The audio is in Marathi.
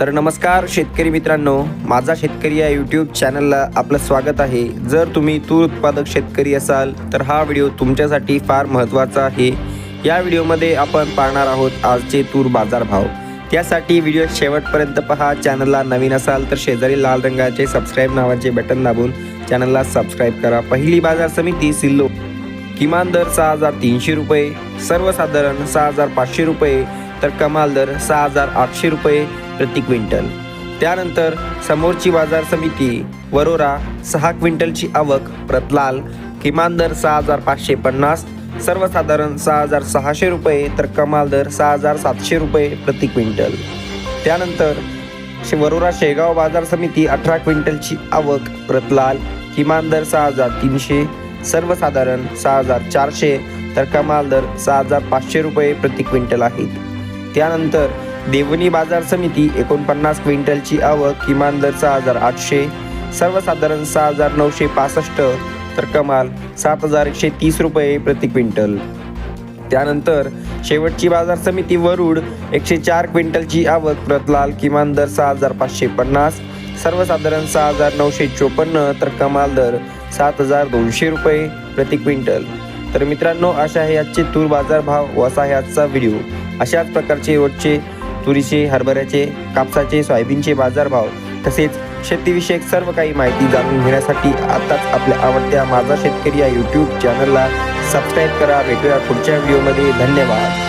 तर नमस्कार शेतकरी मित्रांनो माझा शेतकरी या यूट्यूब चॅनलला आपलं स्वागत आहे. जर तुम्ही तूर उत्पादक शेतकरी असाल तर हा व्हिडिओ तुमच्यासाठी फार महत्त्वाचा आहे. या व्हिडिओमध्ये आपण पाहणार आहोत आजचे तूर बाजारभाव. त्यासाठी व्हिडिओ शेवटपर्यंत पहा. चॅनलला नवीन असाल तर शेजारी लाल रंगाचे सबस्क्राईब नावाचे बटन दाबून चॅनलला सबस्क्राईब करा. पहिली बाजार समिती सिल्लो. किमान दर सहा हजार तीनशे रुपये सर्वसाधारण सहा हजार पाचशे रुपये तर कमाल दर सहा हजार आठशे रुपये प्रति क्विंटल. त्यानंतर समोरची बाजार समिती वरोरा सहा क्विंटलची आवक प्रतलाल किमान दर सहा हजार पाचशे पन्नास सर्वसाधारण सहा हजार सहाशे रुपये तर कमाल दर सहा हजार सातशे रुपये प्रति क्विंटल. त्यानंतर शे वरोरा शेगाव बाजार समिती अठरा क्विंटलची आवक प्रतलाल किमान दर सहा हजार तीनशे सर्वसाधारण सहा हजार चारशे तर कमाल दर सहा हजार पाचशे रुपये प्रति क्विंटल आहेत. त्यानंतर देवणी बाजार समिती एकोणपन्नास क्विंटलची आवक किमान दर सहा हजार आठशे सर्वसाधारण सहा हजार नऊशे पासष्ट तर कमाल सात हजार एकशे तीस रुपये प्रति क्विंटल. त्यानंतर शेवटची बाजार समिती वरुड एकशे चार क्विंटलची आवक प्रतलाल किमान दर सहा हजार पाचशे पन्नास सर्वसाधारण सहा हजार नऊशे चोपन्न तर कमाल दर सात हजार दोनशे रुपये प्रति क्विंटल. तर मित्रांनो अशा आहे आजचे तूर बाजार भाव व असा आहे आजचा व्हिडिओ. अशाच प्रकारचे रोजचे तुरीचे हरभऱ्याचे कापसाचे सोयाबीनचे बाजारभाव तसेच शेतीविषयक सर्व काही माहिती जाणून घेण्यासाठी आताच आपल्या आवडत्या माझा शेतकरी या यूट्यूब चॅनलला सबस्क्राईब करा. भेटूया पुढच्या व्हिडिओमध्ये धन्यवाद.